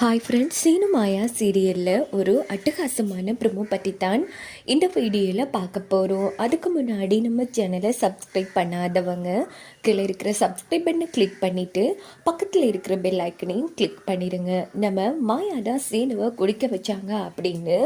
Hi friends சீனுமாயா சீரியலில் ஒரு அட்டகாசமான ப்ரொமோ பற்றி தான் இந்த வீடியோவில் பார்க்க போகிறோம் அதுக்கு முன்னாடி நம்ம சேனலை சப்ஸ்கிரைப் பண்ணாதவங்க கீழே இருக்கிற சப்ஸ்கிரைப் பண்ணை கிளிக் பண்ணிவிட்டு பக்கத்தில் இருக்கிற பெல் ஐக்கனையும் கிளிக் பண்ணிடுங்க நம்ம மாயா தான் சீனுவை குடிக்க வச்சாங்க அப்படின்னு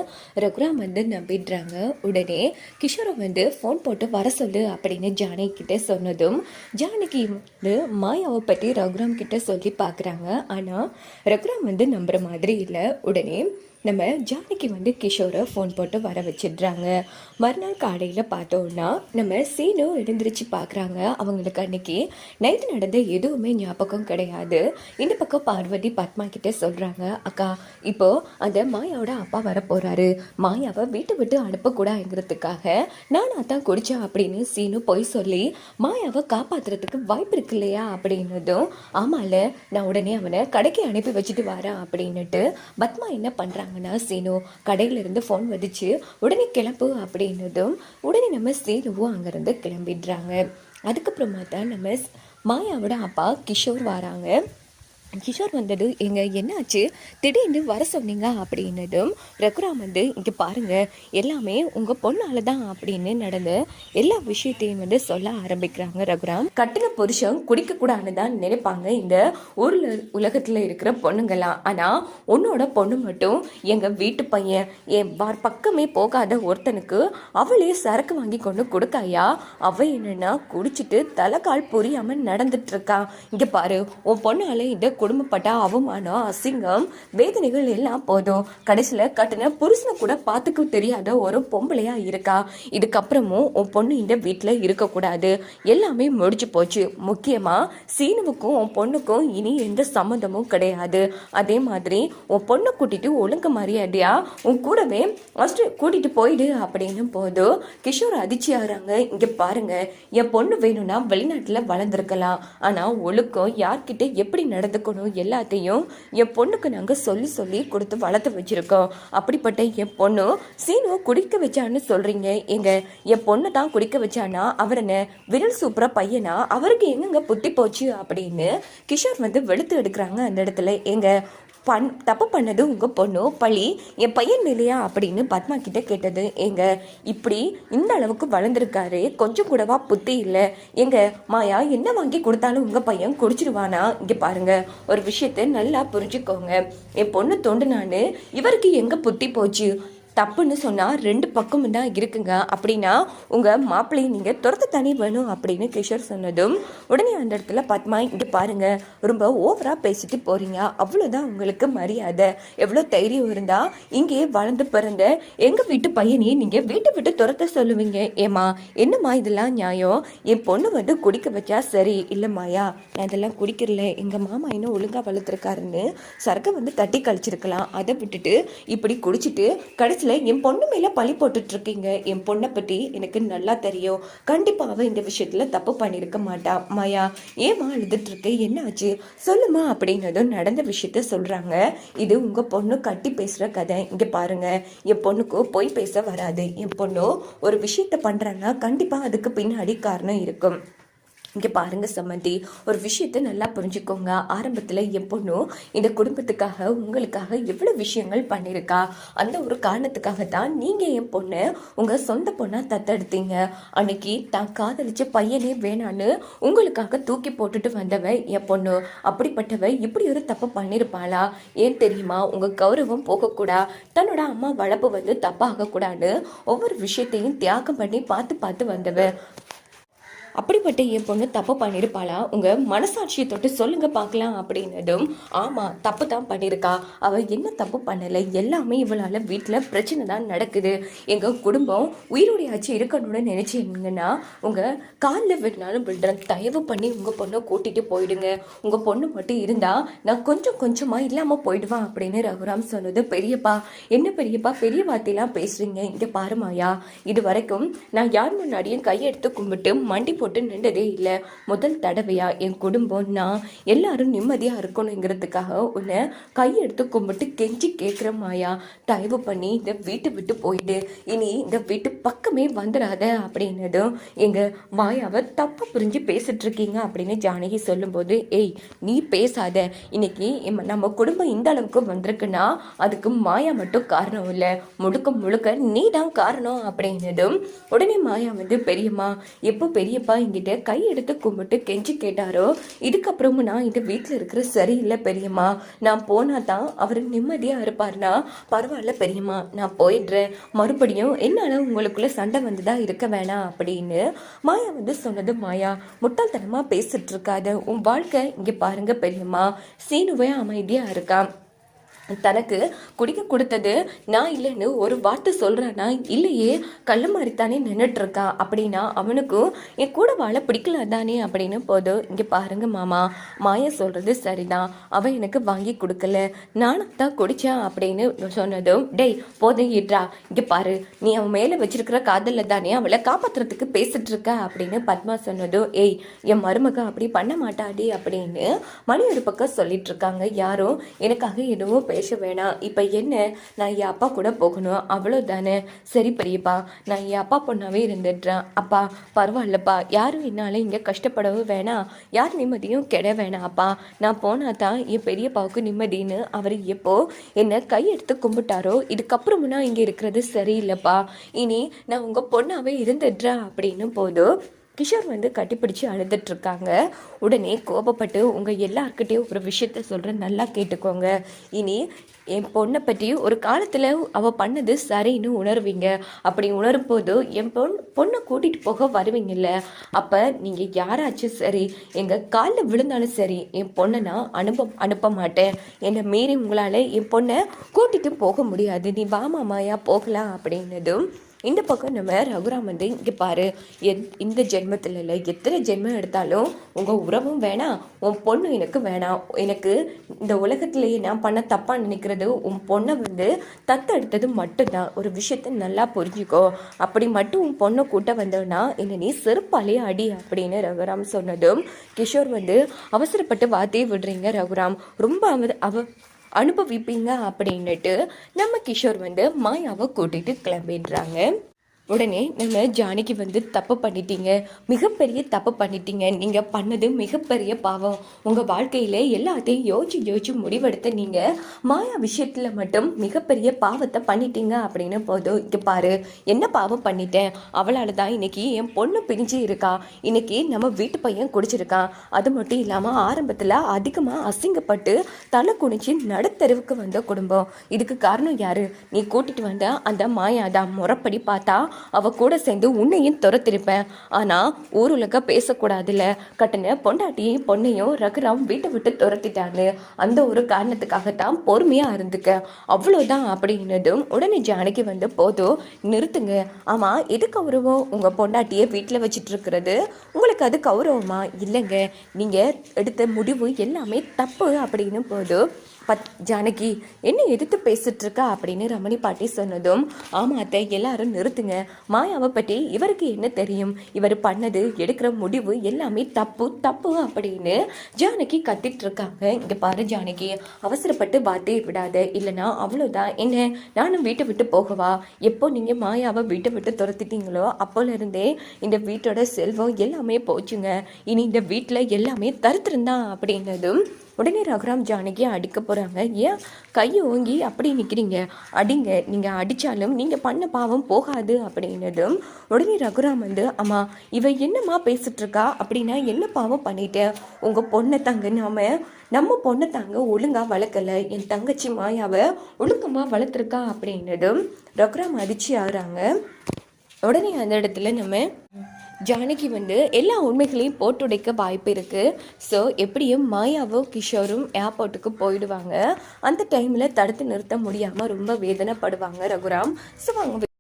ரகுராம் வந்து நம்பிடுறாங்க. உடனே கிஷோரை வந்து ஃபோன் போட்டு வர சொல்லு அப்படின்னு ஜானகிட்ட சொன்னதும் ஜானகி வந்து மாயாவை பற்றி ரகுராம் கிட்ட சொல்லி பார்க்குறாங்க. ஆனால் ரகுராம் வந்து நம்புகிற மாதிரி இல்லை. உடனே நம்ம ஜானகி வந்து கிஷோரை ஃபோன் போட்டு வர வச்சிடுறாங்க. மறுநாள் காலையில் பார்த்தோன்னா நம்ம சீனு எழுந்திரிச்சு பார்க்குறாங்க. அவங்களுக்கு அன்னைக்கு நைட்டு நடந்த எதுவுமே ஞாபகம் கிடையாது. இந்த பக்கம் பார்வதி பத்மா கிட்டே சொல்கிறாங்க அக்கா இப்போது அந்த மாயாவோட அப்பா வர போகிறாரு மாயாவை வீட்டை விட்டு அனுப்பக்கூடாதுங்கிறதுக்காக நான் அதான் குடித்தேன் அப்படின்னு சீனு பொய் சொல்லி மாயாவை காப்பாத்துறதுக்கு வாய்ப்பு இருக்கு இல்லையா? அப்படின்னதும் ஆமால நான் உடனே அவனை கடைக்கு அனுப்பி வச்சுட்டு வரேன் அப்படின்னுட்டு பத்மா என்ன பண்ணுறாங்க பண்ணுறாங்கன்னா சீனு கடையிலேருந்து ஃபோன் வந்துச்சு உடனே கிளம்பு அப்படின்னதும் உடனே நம்ம சீனுவும் அங்கேருந்து கிளம்பிடுறாங்க. அதுக்கப்புறமா தான் நம்ம மாயாவோட அப்பா கிஷோர் வராங்க. கிஷோர் வந்தது எங்க என்னாச்சு? திடீர்னு வர சொன்னீங்க அப்படின்னதும் ரகுராம் வந்து இங்கே பாருங்க எல்லாமே உங்கள் பொண்ணால் தான் அப்படின்னு நடந்த எல்லா விஷயத்தையும் வந்து சொல்ல ஆரம்பிக்கிறாங்க ரகுராம் கட்டின புருஷன் குடிக்கக்கூடாதுன்னு தான் நினைப்பாங்க இந்த ஊரில் உலகத்தில் இருக்கிற பொண்ணுங்களாம் ஆனால் உன்னோட பொண்ணு மட்டும் எங்கள் வீட்டு பையன் என் பார் பக்கமே போகாத ஒருத்தனுக்கு அவளே சரக்கு வாங்கி கொண்டு கொடுக்காயா? அவள் என்னென்னா குடிச்சிட்டு தலைக்கால் புரியாமல் நடந்துட்டு இருக்கா. பாரு உன் பொண்ணால் இந்த குடும்பப்பட்ட அவமானம் அசிங்கம் வேதனைகள் எல்லாம் போதும். கடைசியில் கட்டின புருஷனை கூட பார்த்துக்க தெரியாத ஒரு பொம்பளையா இருக்கா. இதுக்கப்புறமும் உன் பொண்ணு இந்த வீட்டில் இருக்கக்கூடாது. எல்லாமே முடிஞ்சு போச்சு. முக்கியமாக சீனுவுக்கும் உன் பொண்ணுக்கும் இனி எந்த சம்மந்தமும் கிடையாது. அதே மாதிரி உன் பொண்ணை கூட்டிட்டு ஒழுங்கு மரியாதையா உன் கூடவே ஃபஸ்ட்டு கூட்டிட்டு போயிடு அப்படின்னு போதும் கிஷோர் அதிர்ச்சியாகிறாங்க. இங்க பாருங்க என் பொண்ணு வேணும்னா வெளிநாட்டுல வளர்ந்துருக்கலாம். ஆனா ஒழுக்கம் யார்கிட்ட எப்படி நடந்துக்கணும்? எல்லாத்தையும் என் பொண்ணுக்கு நாங்கள் சொல்லி சொல்லி கொடுத்து வளர்த்து வச்சிருக்கோம். அப்படிப்பட்ட என் பொண்ணு சீனு குடிக்க வச்சான்னு சொல்கிறீங்க எங்க என் பொண்ணு தான் குடிக்க வச்சானா? அவர் என்ன விரல் சூப்பர பையனா? அவருக்கு எங்கெங்க புத்தி போச்சு அப்படின்னு கிஷோர் வந்து வெளுத்து எடுக்கிறாங்க அந்த இடத்துல. எங்க பண் தப்பு பண்ணது உங்கள் பொண்ணு பழி என் பையன் மேலேயா? அப்படின்னு பத்மா கிட்ட கேட்டது. எங்க இப்படி இந்த அளவுக்கு வளர்ந்துருக்காரு. கொஞ்சம் கூடவா புத்தி இல்லை. எங்க மாயா என்ன வாங்கி கொடுத்தாலும் உங்கள் பையன் குடிச்சிருவானா? இங்கே பாருங்க ஒரு விஷயத்த நல்லா புரிஞ்சுக்கோங்க. என் பொண்ணு தோண்டுனான்னு இவருக்கு எங்கே புத்தி போச்சு? தப்புன்னு சொன்னால் ரெண்டு பக்கமும் தான் இருக்குங்க. அப்படின்னா உங்கள் மாப்பிள்ளையை நீங்கள் துரத்த தனி வேணும் அப்படின்னு கிஷோர் சொன்னதும் உடனே அந்த இடத்துல பத்மா இங்கே பாருங்க ரொம்ப ஓவராக பேசிட்டு போகிறீங்க அவ்வளோதான் உங்களுக்கு மரியாதை. எவ்வளோ தைரியம் இருந்தால் இங்கேயே வளர்ந்து பிறந்த எங்கள் வீட்டு பையனையே நீங்கள் வீட்டை விட்டு துரத்த சொல்லுவீங்க. ஏமா என்னம்மா இதெல்லாம் நியாயம்? என் பொண்ணு வந்து குடிக்க வச்சா சரி இல்லைம்மாயா நான் இதெல்லாம் குடிக்கிறல எங்கள் மாமா இன்னும் ஒழுங்காக வளர்த்துருக்காருன்னு சரக்கை வந்து தட்டி கழிச்சிருக்கலாம். அதை விட்டுட்டு இப்படி குடிச்சிட்டு கடைசியில் என் பொண்ணு மேலே பழி போட்டுட்டு இருக்கீங்க என் பொண்ணை பற்றி எனக்கு நல்லா தெரியும். கண்டிப்பாக அவள் இந்த விஷயத்தில் தப்பு பண்ணியிருக்க மாட்டா. மாயா ஏமா அழுதுட்டு இருக்க என்ன ஆச்சு? சொல்லுமா அப்படின்னதும் நடந்த விஷயத்த சொல்கிறாங்க இது உங்கள் பொண்ணு கட்டி பேசுகிற கதை. இங்கே பாருங்க. என் பொண்ணுக்கு பொய் பேச வராது. என் பொண்ணு ஒரு விஷயத்த பண்ணுறான்னா கண்டிப்பாக அதுக்கு பின்னாடி காரணம் இருக்கும். இங்கே பாருங்க சம்மந்தி ஒரு விஷயத்த நல்லா புரிஞ்சுக்கோங்க. ஆரம்பத்தில் என் பொண்ணு இந்த குடும்பத்துக்காக உங்களுக்காக எவ்வளோ விஷயங்கள் பண்ணியிருக்கா அந்த ஒரு காரணத்துக்காக தான் நீங்கள் என் பொண்ணை உங்கள் சொந்த பொண்ணாக தத்தெடுத்தீங்க. அன்னைக்கு தான் காதலிச்ச பையனே வேணான்னு உங்களுக்காக தூக்கி போட்டுட்டு வந்தவ என் பொண்ணு. அப்படிப்பட்டவ இப்படி ஒரு தப்பு பண்ணியிருப்பாளா ஏன் தெரியுமா? உங்கள் கௌரவம் போகக்கூடா. தன்னோட அம்மா வளர்ப்பு வந்து தப்பாகக்கூடாதுன்னு ஒவ்வொரு விஷயத்தையும் தியாகம் பண்ணி பார்த்து பார்த்து வந்தவ. அப்படிப்பட்ட என் பொண்ணு தப்பு பண்ணியிருப்பாளா உங்கள் மனசாட்சியை தொட்டு சொல்லுங்கள் பார்க்கலாம் அப்படின்னதும் ஆமாம் தப்பு தான் பண்ணியிருக்கா அவள் என்ன தப்பு பண்ணலை? எல்லாமே இவளால் வீட்டில் பிரச்சனை தான் நடக்குது. எங்கள் குடும்பம் உயிரோடையாச்சு இருக்கணும்னு நினச்சிங்கன்னா உங்கள் காலில் விட்டுனாலும் விடுறேன் தயவு பண்ணி உங்கள் பொண்ணை கூட்டிகிட்டு போயிடுங்க. உங்கள் பொண்ணு மட்டும் இருந்தால் நான் கொஞ்சம் கொஞ்சமாக இல்லாமல் போயிடுவேன் அப்படின்னு ரகுராம் சொன்னது பெரியப்பா. என்ன பெரியப்பா? பெரிய வார்த்தையெல்லாம் பேசுறீங்க. இங்கே பாருமாயா இது வரைக்கும் நான் யார் முன்னாடியும் கையெடுத்து கும்பிட்டு மண்டி போட்டு நின்றதே இல்லை. முதல் தடவையா என் குடும்பம் நான் எல்லாரும் நிம்மதியாக இருக்கணுங்கிறதுக்காக உன்னை கையெடுத்து கும்பிட்டு கெஞ்சி கேட்குற மாயா. தயவு பண்ணி இந்த வீட்டை விட்டு போயிடு. இனி இந்த வீட்டு பக்கமே வந்துடாத அப்படின்னதும் எங்கள் மாயாவை தப்பாக புரிஞ்சு பேசிட்டு இருக்கீங்க அப்படின்னு ஜானகி சொல்லும்போது ஏய் நீ பேசாத. இன்னைக்கு நம்ம குடும்பம் இந்த அளவுக்கு வந்திருக்குன்னா அதுக்கு மாயா மட்டும் காரணம் இல்லை. முழுக்க முழுக்க நீ தான் காரணம் அப்படின்னதும் உடனே மாயா வந்து பெரியம்மா எப்போ பெரியப்பா என்கிட்ட கை எடுத்து கும்பிட்டு கெஞ்சி கேட்டாரோ? இதுக்கப்புறமும் நான் இந்த வீட்டில் இருக்கிற சரியில்லை பெரியம்மா. நான் போனால் தான் அவர் நிம்மதியாக இருப்பார்னா பரவாயில்ல பெரியம்மா நான் போயிடுறேன். மறுபடியும் என்னால் உங்களுக்குள்ளே சண்டை வந்துதா இருக்க வேணாம் அப்படின்னு மாயா வந்து சொன்னது மாயா. முட்டாள்தனமாக பேசிட்டு இருக்காது. உன் வாழ்க்கை இங்கே பாருங்க பெரியம்மா. சீனுவே அமைதியாக இருக்கான் தனக்கு குடிக்க கொடுத்தது நான் இல்லைன்னு ஒரு வார்த்தை சொல்கிறானா இல்லையே கள்ள மாதிரித்தானே நின்றுட்டு இருக்கான் அப்படின்னா அவனுக்கும் என் கூட வாழ பிடிக்கல தானே? அப்படின்னு போதும் இங்கே பாருங்க மாமா மாயா சொல்கிறது சரிதான். அவன் எனக்கு வாங்கி கொடுக்கல. நானும் தான் குடித்தேன் அப்படின்னு சொன்னதும் டேய் போதும் ஈட்ரா. இங்கே பாரு நீ அவன் மேலே வச்சிருக்கிற காதலில் தானே அவளை காப்பாற்றுறதுக்கு பேசிட்டு இருக்க அப்படின்னு பத்மா சொன்னதும் ஏய் என் மருமக அப்படி பண்ண மாட்டாடி அப்படின்னு மணி ஒரு பக்கம் சொல்லிட்டு இருக்காங்க யாரும் எனக்காக எதுவும் பேச வேணாம். இப்போ என்ன? நான் என் அப்பா கூட போகணும். அவ்வளோதானே சரி பெரியப்பா நான் என் அப்பா பொண்ணாவே இருந்துடுறேன். அப்பா பரவாயில்லப்பா. யாரும் என்னால் இங்கே கஷ்டப்படவும் வேணாம். யார் நிம்மதியும் கெட வேணாம் அப்பா நான் போனால் தான் என் பெரியப்பாவுக்கு நிம்மதின்னு அவர் எப்போ என்னை கையெடுத்து கும்பிட்டாரோ இதுக்கப்புறமும் நான் இங்கே இருக்கிறது சரியில்லைப்பா. இனி நான் உங்கள் பொண்ணாவே இருந்துடுறேன் அப்படின்னு போதும் கிஷோர் வந்து கட்டிப்பிடிச்சு அழுதுட்ருக்காங்க உடனே கோபப்பட்டு உங்கள் எல்லாருக்கிட்டேயும் ஒரு விஷயத்த சொல்கிறேன் நல்லா கேட்டுக்கோங்க. இனி என் பொண்ணை பற்றி ஒரு காலத்தில் அவள் பண்ணது சரின்னு உணர்வீங்க. அப்படி உணரும் போது என் பொண் பொண்ணை கூட்டிகிட்டு போக வருவீங்கல்ல. அப்போ நீங்கள் யாராச்சும் சரி எங்கள் காலில் விழுந்தாலும் சரி என் பொண்ணை நான் அனுப்ப அனுப்ப மாட்டேன். என்னை மீறி உங்களால் என் பொண்ணை கூட்டிகிட்டு போக முடியாது. நீ வாமாமாயா போகலாம் அப்படின்னதும் இந்த பக்கம் நம்ம ரகுராம் வந்து இங்கே பாரு எந் இந்த ஜென்மத்தில் இல்லை எத்தனை ஜென்மம் எடுத்தாலும் உங்கள் உறவும் வேணாம் உன் பொண்ணு எனக்கு வேணாம். எனக்கு இந்த உலகத்திலேயே நான் பண்ண தப்பாக நினைக்கிறது உன் பொண்ணை வந்து தத்தெடுத்தது மட்டும்தான். ஒரு விஷயத்த நல்லா புரிஞ்சுக்கோ. அப்படி மட்டும் உன் பொண்ணை கூட்ட வந்தோன்னா என்னை நீ செருப்பாலே அடி அப்படின்னு ரகுராம் சொன்னதும் கிஷோர் வந்து அவசரப்பட்டு வார்த்தையை விடுறீங்க ரகுராம். ரொம்ப அவ அவ அனுபவிப்பீங்க அப்படின்னுட்டு நம்ம கிஷோர் வந்து மாயாவை கூட்டிகிட்டு கிளம்பிடுறாங்க. உடனே நம்ம ஜானகி வந்து தப்பு பண்ணிட்டீங்க. மிகப்பெரிய தப்பு பண்ணிட்டீங்க. நீங்கள் பண்ணது மிகப்பெரிய பாவம். உங்கள் வாழ்க்கையில் எல்லாத்தையும் யோசிச்சு யோசிச்சு முடிவெடுத்த நீங்கள் மாயா விஷயத்தில் மட்டும் மிகப்பெரிய பாவத்தை பண்ணிட்டீங்க அப்படின்னு போதும். இங்கே பாரு என்ன பாவம் பண்ணிட்டேன்? அவளால் தான் இன்னைக்கு என் பொண்ணு பிரிஞ்சு இருக்கா. இன்னைக்கு நம்ம வீட்டு பையன் குடிச்சிருக்கான் அது மட்டும் இல்லாமல் ஆரம்பத்தில் அதிகமாக அசிங்கப்பட்டு தலை குடிச்சு நடுத்தெருவுக்கு வந்த குடும்பம். இதுக்கு காரணம் யார்? நீ கூட்டிகிட்டு வந்த அந்த மாயா தான் முறைப்படி பார்த்தா அவ கூட சேர்ந்து உன்னையும் துரத்திருப்பேன். ஆனா ஊருலக பேசக்கூடாதுல்ல. கட்டின பொண்டாட்டியும் பொண்ணையும் ரகுராம் வீட்டை விட்டு துரத்திட்டாரு. அந்த ஒரு காரணத்துக்காகத்தான் பொறுமையா இருந்துக்க. அவ்வளோதான் அப்படின்னதும் உடனே ஜானகி வந்து போதும் நிறுத்துங்க. ஆமா எது கௌரவம்? உங்க பொண்டாட்டியை வீட்டில் வச்சுட்டு இருக்கிறது உங்களுக்கு அது கௌரவமா? இல்லைங்க. நீங்க எடுத்த முடிவு எல்லாமே தப்பு. அப்படின்னு போதும் பத் ஜானகி என்ன எதிர்த்து பேசிட்டு இருக்கா அப்படின்னு ரமணி பாட்டி சொன்னதும் ஆமா அத்தை எல்லாரும் நிறுத்துங்க. மாயாவை பற்றி இவருக்கு என்ன தெரியும்? இவர் பண்ணது எடுக்கிற முடிவு எல்லாமே தப்பு தப்பு அப்படின்னு ஜானகி கத்திட்டு இருக்காங்க இங்க பாரு ஜானகி அவசரப்பட்டு பாத்தே விடாத. இல்லைன்னா அவ்வளோதான் என்ன நானும் வீட்டை விட்டு போகவா? எப்போ நீங்க மாயாவை வீட்டை விட்டு துரத்திட்டீங்களோ அப்போல இருந்தே இந்த வீட்டோட செல்வம் எல்லாமே போச்சுங்க. இனி இந்த வீட்டில் எல்லாமே தருத்திருந்தான் அப்படின்னதும் உடனே ரகுராம் ஜானகி அடிக்க போகிறாங்க ஏன் கையை ஓங்கி அப்படி நிற்கிறீங்க அடிங்க. நீங்கள் அடித்தாலும் நீங்கள் பண்ண பாவம் போகாது அப்படின்னதும் உடனே ரகுராம் வந்து அம்மா இவ என்னம்மா பேசிட்டுருக்கா? அப்படின்னா என்ன பாவம் பண்ணிட்டேன் உங்கள் பொண்ணை தாங்க நாம நம்ம பொண்ணை தாங்க ஒழுங்காக வளர்க்கல. என் தங்கச்சி மாயாவை ஒழுக்கமாக வளர்த்துருக்கா அப்படின்னதும் ரகுராம் அதிர்ச்சி ஆகுறாங்க. உடனே அந்த இடத்துல நம்ம ஜானகி வந்து எல்லா உண்மைகளையும் போட்டுடைக்க வாய்ப்பு இருக்குது ஸோ எப்படியும் மாயாவும் கிஷோரும் ஏர்போர்ட்டுக்கு போயிடுவாங்க. அந்த டைமில் தடுத்து நிறுத்த முடியாமல் ரொம்ப வேதனைப்படுவாங்க ரகுராம். ஸோ அவங்க